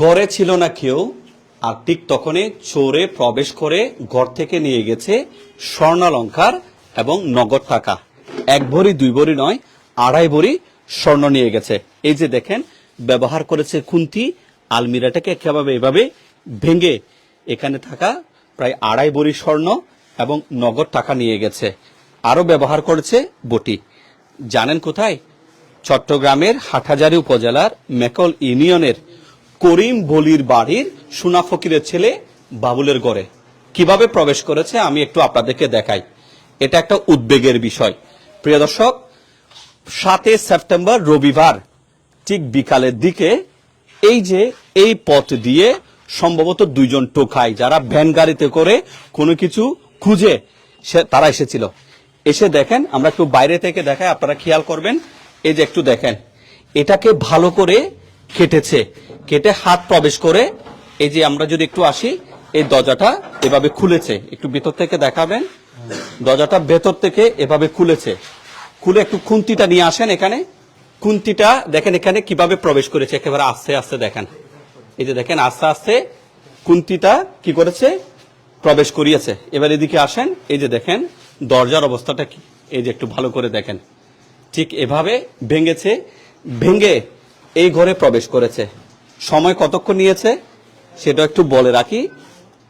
ঘরে ছিল না কেউ, আর ঠিক তখনই চোরে প্রবেশ করে ঘর থেকে নিয়ে গেছে স্বর্ণালঙ্কার এবং নগদ টাকা। এক ভরি, দুই ভরি নয়, আড়াই ভরি স্বর্ণ নিয়ে গেছে। এই যে দেখেন, ব্যবহার করেছে খুন্তি, আলমিরাটাকে একেভাবে এভাবে ভেঙে এখানে থাকা প্রায় আড়াই ভরি স্বর্ণ এবং নগদ টাকা নিয়ে গেছে। আরও ব্যবহার করেছে বটি। জানেন কোথায়? চট্টগ্রামের হাটহাজারী উপজেলার মেকল ইউনিয়নের করিম বলির বাড়ির সুনা ফকিরের ছেলে বাবুলের ঘরে। কীভাবে প্রবেশ করেছে আমি একটু আপনাদেরকে দেখাই। এটা একটা উদ্বেগের বিষয়। প্রিয় দর্শক, সাতই সেপ্টেম্বর রবিবার, ঠিক বিকালের দিকে এই যে এই পথ দিয়ে সম্ভবত দুইজন টোকাই যারা ভ্যান গাড়িতে করে কোনো কিছু খুঁজে, সে তারা এসেছিল। এসে দেখেন, আমরা একটু বাইরে থেকে দেখাই, আপনারা খেয়াল করবেন, এই যে একটু দেখেন, এটাকে ভালো করে কেটেছে। কেটে হাত প্রবেশ করে এই যে আমরা যদি একটু আসি, এই দরজাটা এভাবে খুলেছে। একটু ভেতর থেকে দেখাবেন। দরজাটা ভেতর থেকে এভাবে খুলেছে। খুলে একটু খুন্তিটা নিয়ে আসেন এখানে। খুন্তিটা দেখেন এখানে কীভাবে প্রবেশ করেছে। একেবারে আস্তে আস্তে দেখেন। এই যে দেখেন, আস্তে আস্তে কুন্তিটা কি করেছে? প্রবেশ করিয়েছে। এবার এদিকে আসেন। এই যে দেখেন, দরজার অবস্থাটা কি? এই যে একটু ভালো করে দেখেন। ঠিক এভাবে ভেঙেছে। ভেঙে এই ঘরে প্রবেশ করেছে। সময় কতক্ষণ নিয়েছে? সেটা একটু বলে রাখি।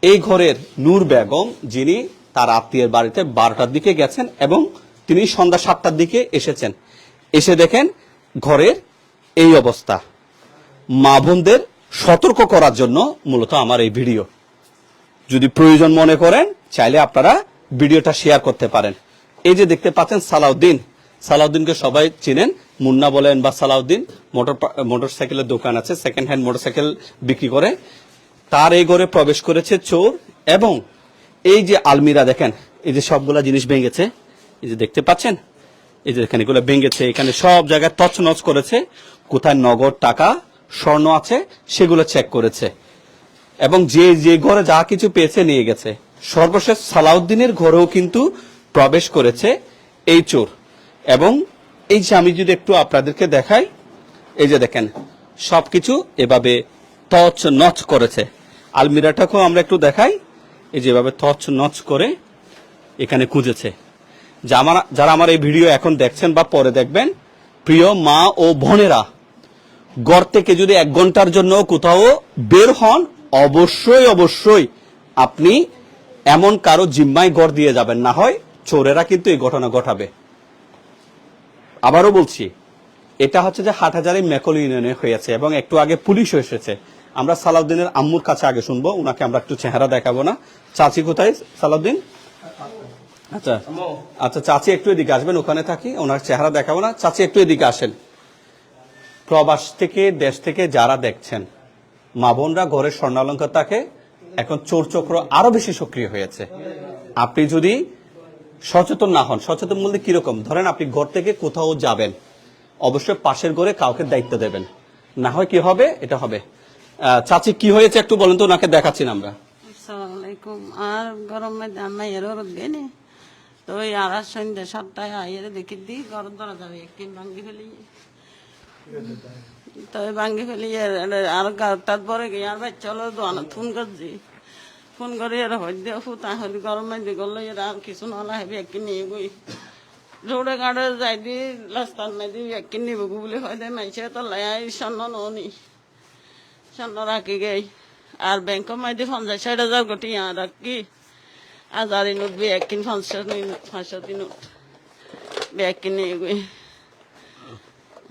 এই ঘরের নূর বেগম, যিনি তার আত্মীয়ের বাড়িতে বারোটার দিকে গেছেন এবং তিনি সন্ধ্যা সাতটার দিকে এসেছেন। এসে দেখেন ঘরের এই অবস্থা। মা বোনদের সতর্ক করার জন্য মূলত আমার এই ভিডিও। যদি প্রয়োজন মনে করেন, চাইলে আপনারা ভিডিওটা শেয়ার করতে পারেন। এই যে দেখতে পাচ্ছেন সালাউদ্দিন সালাউদ্দিনকে সবাই চিনেন। মুন্না বলেন, বা সালাউদ্দিন, মোটর মোটর সাইকেলের দোকান আছে সেকেন্ড হ্যান্ড মোটরসাইকেল বিক্রি করে। তার এই ঘরে প্রবেশ করেছে চোর এবং এই যে আলমিরা দেখেন, এই যে সবগুলা জিনিস ভেঙেছে, এই যে দেখতে পাচ্ছেন? এই যে এখানে এগুলো ভেঙেছে, এখানে সব জায়গায় তছনছ করেছে। কোথায় নগদ টাকা, স্বর্ণ আছে, সেগুলো চেক করেছে। এবং যে যে ঘরে যা কিছু পেয়েছে নিয়ে গেছে। সর্বশেষ সালাউদ্দিনের ঘরেও কিন্তু প্রবেশ করেছে এই চোর। এবং এই যে আমি যদি একটু আপনাদেরকে দেখাই, এই যে দেখেন, সবকিছু এভাবে তছ নচ করেছে। আলমিরাটাকেও আমরা একটু দেখাই, এই যে এভাবে তছ নচ করে এখানে খুঁজেছে। যারা আমার এই ভিডিও এখন দেখছেন বা পরে দেখবেন, প্রিয় মা ও বোনেরা ঘর থেকে যদি এক ঘণ্টার জন্য কোথাও বের হন, অবশ্যই অবশ্যই আপনি এমন কারও জিম্মায় ঘর দিয়ে যাবেন। না হয় চোরেরা কিন্তু এই ঘটনা ঘটাবে। আবারও বলছি, এটা হচ্ছে যে হাট হাটহাজারি মেকল ইউনিয়নে হয়েছে এবং একটু আগে পুলিশ এসেছে। আমরা সালাউদ্দিনের আম্মুর কাছে আগে শুনব ওনাকে আমরা একটু চেহারা দেখাবো না। চাচি কোথায়? সালাউদ্দিন? আচ্ছা আচ্ছা চাচি একটু এদিকে আসবেন, ওখানে থাকি, ওনার চেহারা দেখাবো না। চাচি, একটু এদিকে আসেন। প্রবাস থেকে, দেশ থেকে যারা দেখছেন, মা বোনরা ঘরের স্বর্ণালঙ্কার তাকে এখন চোর চক্র আরও বেশি সক্রিয় হয়েছে। আপনি যদি সচেতন না হন। সচেতন বলতে কীরকম ধরেন আপনি ঘর থেকে কোথাও যাবেন। অবশ্যই পাশের ঘরে কাউকে দায়িত্ব দেবেন। না হয় কি হবে? এটা হবে। চাচি, কি হয়েছে একটু বলেন তো, ওনাকে দেখাচ্ছি আমরা। আর গরমে আমি এর রোদ দিনে তো ওই আর সন্ধ্যে সাতটায় দেখি, দি গরম ধরা যাবে একটি ভাঙ্গি ফেলি তো ভাঙ্গি ফেলি আর তার পরে গিয়ে আর ভাই, চলো দোয়ানো, ফোন করছি। ফোন করে এর হইতে ফুতা হইতে গরমে দি গেল এর আর কিছু নহলে হেবি একটি নিয়ে গই রোডে গাড়ে যাই দি রাস্তার নাই দি একটি নিব বলে হয় দে মাইছে তো লাই স্বর্ণ ননি। স্বর্ণ রাখি গেই। আর ব্যাংক মাইদি পঞ্চাশ ষাট হাজার কোটি আর রাখি হাজারি নোট ব্যাগ কিন পঞ্চাশ পাঁচশো নোট ব্যাগ কিনে গই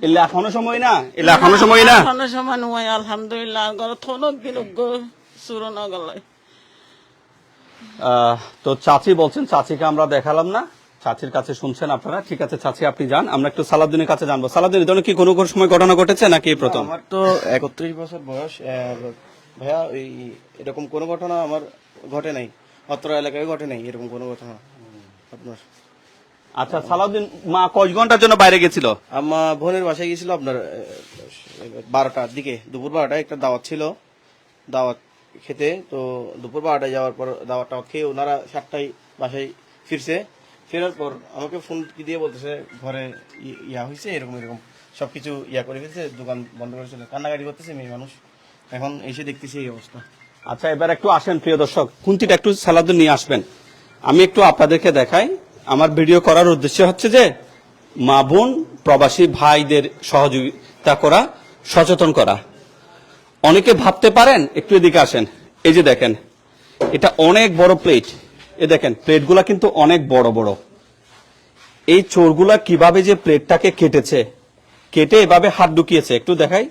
এলে এখনও সময় না? এলে এখনও সময় না? এখনও সময় নয় আলহামদুলিল্লাহ ঘর থনক দিন সুর না গলায় তো চাচি বলছেন চাচিকে আমরা দেখালাম না। চাচির কাছে শুনছেন আপনারা। ঠিক আছে চাচি আপনি যান। আমরা একটু সালাউদ্দিনের কাছে জানব। সালাউদ্দিন এই ধরনের কি কোনো কোনো সময় ঘটনা ঘটেছে নাকি প্রথম? আমার তো একত্রিশ বছর বয়স ভাইয়া এই এরকম কোনো ঘটনা আমার ঘটে নাই। অত্র এলাকায় ঘটে নাই এরকম কোনো ঘটনা আপনার। আচ্ছা সালাউদ্দিন মা কয় ঘণ্টার জন্য বাইরে গেছিল? আমার বোনের বাসায় গেছিল আপনার বারোটার দিকে দুপুর বারোটায় একটা দাওয়াত ছিল। দাওয়াত খেতে, তো দুপুর বারোটায় যাওয়ার পর দাওয়াত টাওয়াত খেয়ে ওনারা সাতটায় বাসায় ফিরছে। ফেরার পর আমাকে ফোন দিয়ে বলতেছে, ঘরে ইয়া হয়েছে এরকম এরকম সব কিছু ইয়া করে ফেলছে, দোকান বন্ধ করে কান্নাকাটি করতেছে মেয়ে মানুষ। এখন এসে দেখতেছি এই অবস্থা। আচ্ছা এবার একটু আসেন, প্রিয় দর্শক। খুন্তিটা একটু সালাদ নিয়ে আসবেন। আমি একটু আপনাদেরকে দেখাই। আমার ভিডিও করার উদ্দেশ্য হচ্ছে যে, মা বোন, প্রবাসী ভাইদের সহযোগিতা করা, সচেতন করা। অনেকে ভাবতে পারেন, একটু এদিকে আসেন। এই যে দেখেন, এটা অনেক বড় প্লেট এ দেখেন প্লেটগুলা কিন্তু অনেক বড় বড়। এই চোরগুলা কীভাবে যে প্লেটটাকে কেটেছে? কেটে এভাবে হাত ঢুকিয়েছে। একটু দেখাই।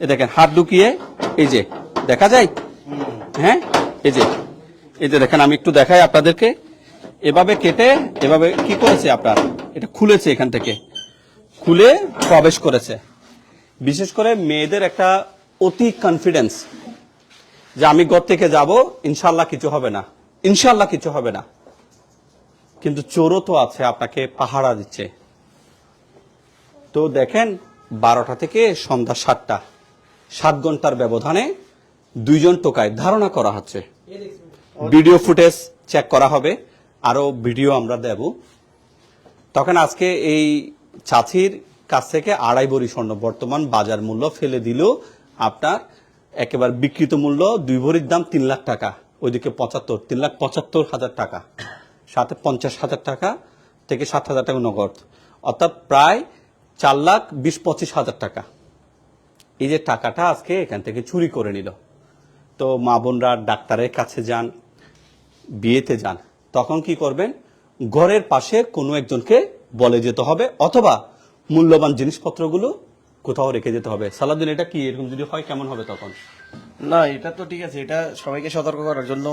এ দেখেন, হাত ঢুকিয়ে, এই যে, দেখা যায়? হ্যাঁ? এই যে এই যে দেখেন, আমি একটু দেখাই আপনাদেরকে। এভাবে কেটে, এভাবে কি করেছে আপনার? এটা খুলেছে এখান থেকে। খুলে প্রবেশ করেছে। বিশেষ করে মেয়েদের একটা অতি কনফিডেন্স যে আমি ঘর থেকে যাব ইনশাল্লাহ কিছু হবে না। ইনশাল্লাহ কিছু হবে না। কিন্তু চোরও তো আছে, আপনাকে পাহারা দিচ্ছে। তো দেখেন, বারোটা থেকে সন্ধ্যা সাতটা, সাত ঘণ্টার ব্যবধানে দুইজন টোকায় ধারণা করা হচ্ছে। ভিডিও ফুটেজ চেক করা হবে আরও ভিডিও আমরা দেব। তখন আজকে এই চাচির কাছ থেকে আড়াই বড়ি স্বর্ণ বর্তমান বাজার মূল্য ফেলে দিল আপনার একেবারে বিকৃত মূল্য দুই ভরির দাম তিন লাখ টাকা, ওইদিকে পঁচাত্তর, তিন লাখ পঁচাত্তর হাজার টাকা, সাথে পঞ্চাশ হাজার টাকা থেকে সাত হাজার টাকা নগদ, অর্থাৎ প্রায় চার লাখ বিশ পঁচিশ হাজার টাকা। এই যে টাকাটা আজকে এখান থেকে চুরি করে নিল। তো মা বোনরা ডাক্তারের কাছে যান, বিয়েতে যান, তখন কি করবেন? ঘরের পাশে কোনো একজনকে বলে যেতে হবে, অথবা মূল্যবান জিনিসপত্রগুলো কোথাও রেখে যেতে হবে। সালাদিন এটা কি? এরকম যদি হয় কেমন হবে তখন? না এটা তো ঠিক আছে। এটা সবাইকে সতর্ক করার জন্য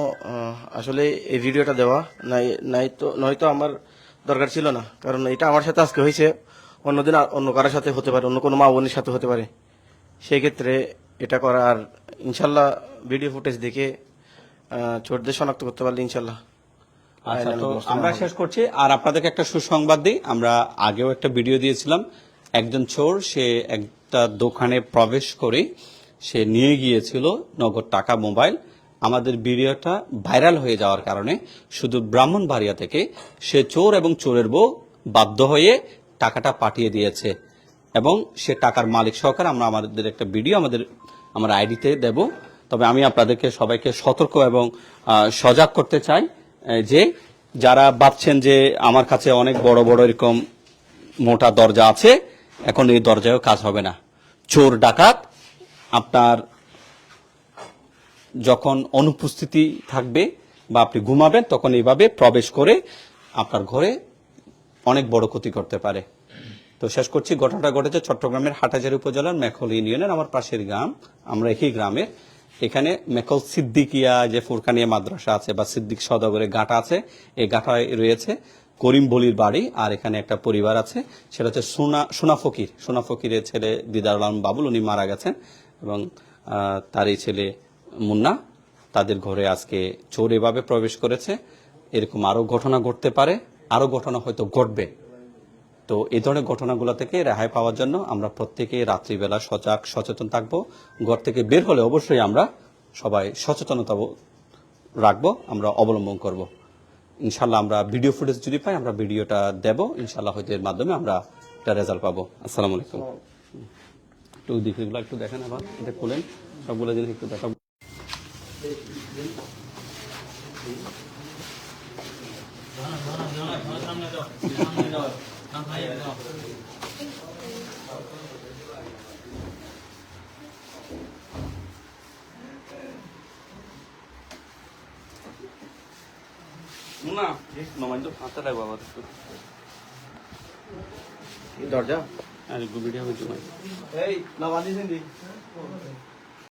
আসলে এই ভিডিওটা দেওয়া। নাই নাই তো নয়তো আমার দরকার ছিল না। কারণ এটা আমার সাথে আজকে হয়েছে। অন্যদিন অন্য কারোর সাথে হতে পারে অন্য কোনো মা বোনের সাথে হতে পারে। সেই ক্ষেত্রে এটা করা আর ইনশাল্লাহ ভিডিও ফুটেজ দেখে চোরদের শনাক্ত করতে পারলে ইনশাল্লাহ। আচ্ছা তো আমরা শেষ করছি। আর আপনাদেরকে একটা সুসংবাদ দিই। আমরা আগেও একটা ভিডিও দিয়েছিলাম। একজন চোর, সে একটা দোকানে প্রবেশ করে সে নিয়ে গিয়েছিল নগদ টাকা মোবাইল। আমাদের ভিডিওটা ভাইরাল হয়ে যাওয়ার কারণে শুধু ব্রাহ্মণবাড়িয়া থেকে সে চোর এবং চোরের বউ বাধ্য হয়ে টাকাটা পাঠিয়ে দিয়েছে এবং সে টাকার মালিক সহকারে আমরা আমাদের একটা ভিডিও আমাদের, আমার আইডিতে দেব। তবে আমি আপনাদেরকে সবাইকে সতর্ক এবং সজাগ করতে চাই যে যারা ভাবছেন যে আমার কাছে অনেক বড় বড় এরকম মোটা দরজা আছে এখন এই দরজায়ও কাজ হবে না। চোর ডাকাত, আপনার যখন অনুপস্থিতি থাকবে বা আপনি ঘুমাবেন, তখন এইভাবে প্রবেশ করে আপনার ঘরে অনেক বড় ক্ষতি করতে পারে। তো শেষ করছি, ঘটনাটা ঘটেছে চট্টগ্রামের হাটাজারি উপজেলার মেখল ইউনিয়নের আমার পাশের গ্রাম, আমরা একই গ্রামের। এখানে মেখল সিদ্দিকিয়া যে ফুরকানিয়া মাদ্রাসা আছে বা সিদ্দিক সদাগরের গাঁটা আছে, এই গাঁটায় রয়েছে। করিম বলির বাড়ি, আর এখানে একটা পরিবার আছে, সেটা হচ্ছে সোনা সোনা ফকির। সোনা ফকিরের ছেলে দিদারুল আলম বাবুল, উনি মারা গেছেন, এবং তার এই ছেলে মুন্না, তাদের ঘরে আজকে চোর এভাবে প্রবেশ করেছে। এরকম আরও ঘটনা ঘটতে পারে, আরও ঘটনা হয়তো ঘটবে। তো এই ধরনের ঘটনাগুলো থেকে রেহাই পাওয়ার জন্য আমরা প্রত্যেকে রাত্রিবেলা সজাগ, সচেতন থাকব। ঘর থেকে বের হলে অবশ্যই আমরা সবাই সচেতনতা রাখব, আমরা অবলম্বন করব। ইনশাল্লাহ আমরা ভিডিও ফুটেজ যদি পাই আমরা ভিডিওটা দেব ইনশাল্লাহ হয়তো এর মাধ্যমে আমরা একটা রেজাল্ট পাবো আসসালামু আলাইকুম একটু দিকগুলো একটু দেখেন আবার এটা খুলেন সবগুলো জিনিস একটু দেখা না। নমাইন তো হাতে লাগবো আবার। দরজা? আর ভিডিও হয়েছে এই না বাঁধিয়েছেন